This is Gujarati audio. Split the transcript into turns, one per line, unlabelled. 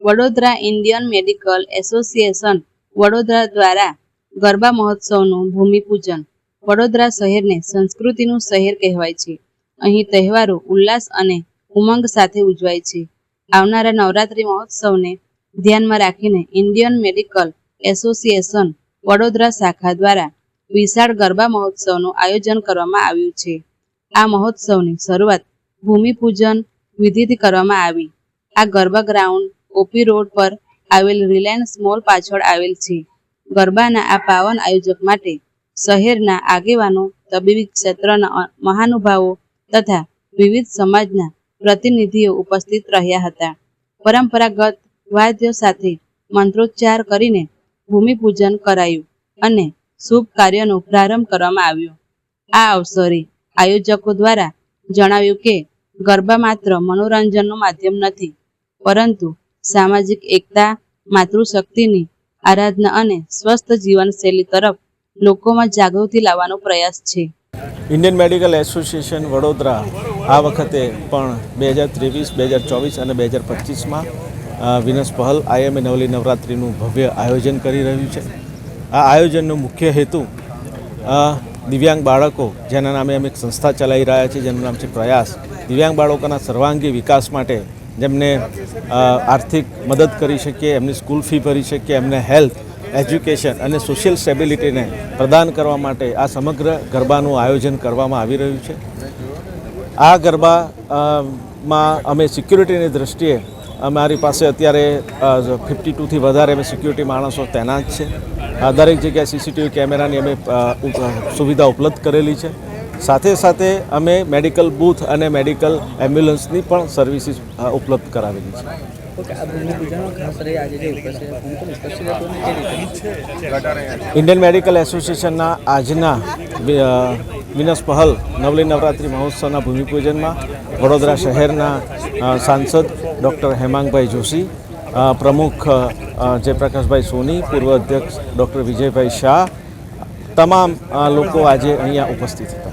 Vadodara
Indian medical association Vadodara દ્વારા ગરબા મહોત્સવનું ભૂમિપૂજન. વડોદરા શહેરને સંસ્કૃતિનું શહેર કહેવાય છે. અહીં તહેવારો ઉલ્લાસ અને ઉમંગ સાથે ઉજવાય છે. આવનારા નવરાત્રિ મહોત્સવને ધ્યાનમાં રાખીને ઇન્ડિયન મેડિકલ એસોસિએશન વડોદરા શાખા દ્વારા વિશાળ ગરબા મહોત્સવનું આયોજન કરવામાં આવ્યું છે. આ મહોત્સવની શરૂઆત ભૂમિપૂજન વિધિથી કરવામાં આવી. આ ગરબા ગ્રાઉન્ડ ઓપી રોડ પર આવેલ રિલાયન્સ મોલ પાછળ આવેલ છે. ગરબાના આ પાવન આયોજક માટે શહેરના આગેવાનો, તબીબી ક્ષેત્રના મહાનુભાવો તથા વિવિધ સમાજના પ્રતિનિધિઓ ઉપસ્થિત રહ્યા હતા. પરંપરાગત વાદ્યો સાથે મંત્રોચ્ચાર કરીને ભૂમિપૂજન કરાયું અને શુભ કાર્યનો પ્રારંભ કરવામાં આવ્યો. આ અવસરે આયોજકો દ્વારા જણાવ્યું કે, ગરબા માત્ર મનોરંજનનું માધ્યમ નથી, પરંતુ સામાજિક એકતા, માતૃશક્તિની આરાધના અને સ્વસ્થ જીવનશૈલી તરફ લોકોમાં જાગૃતિ લાવવાનો પ્રયાસ છે.
ઇન્ડિયન મેડિકલ એસોસિએશન વડોદરા આ વખતે પણ બે હજાર ત્રેવીસ, બે હજાર ચોવીસ અને બે હજાર પચીસમાં વિનસ પહલ આઈએમએ નવલી નવરાત્રિનું ભવ્ય આયોજન કરી રહ્યું છે. આ આયોજનનો મુખ્ય હેતુ દિવ્યાંગ બાળકો, જેના નામે અમે એક સંસ્થા ચલાવી રહ્યા છીએ, જેનું નામ છે પ્રયાસ. દિવ્યાંગ બાળકોના સર્વાંગી વિકાસ માટે જેમને આર્થિક મદદ કરી શકીએ, એમની સ્કૂલ ફી ભરી શકીએ, એમને હેલ્થ, એજ્યુકેશન અને સોશિયલ સ્ટેબિલિટીને પ્રદાન કરવા માટે આ સમગ્ર ગરબાનું આયોજન કરવામાં આવી રહ્યું છે. આ ગરબા માં અમે સિક્યુરિટીની દ્રષ્ટિએ અમારી પાસે અત્યારે ફિફ્ટી ટુથી વધારે અમે સિક્યુરિટી માણસો તૈનાત છે. દરેક જગ્યાએ સીસીટીવી કેમેરાની અમે સુવિધા ઉપલબ્ધ કરેલી છે. સાથે સાથે અમે મેડિકલ બૂથ અને મેડિકલ એમ્બ્યુલન્સની પણ સર્વિસીસ ઉપલબ્ધ કરાવેલી છે. ઇન્ડિયન મેડિકલ એસોસિએશનના આજના વિનસ પહલ નવલી નવરાત્રિ મહોત્સવના ભૂમિપૂજનમાં વડોદરા શહેરના સાંસદ ડૉક્ટર હેમાંગભાઈ જોશી પ્રમુખ જયપ્રકાશભાઈ સોની, પૂર્વ અધ્યક્ષ ડૉક્ટર વિજયભાઈ શાહ, તમામ લોકો આજે અહીંયા ઉપસ્થિત હતા.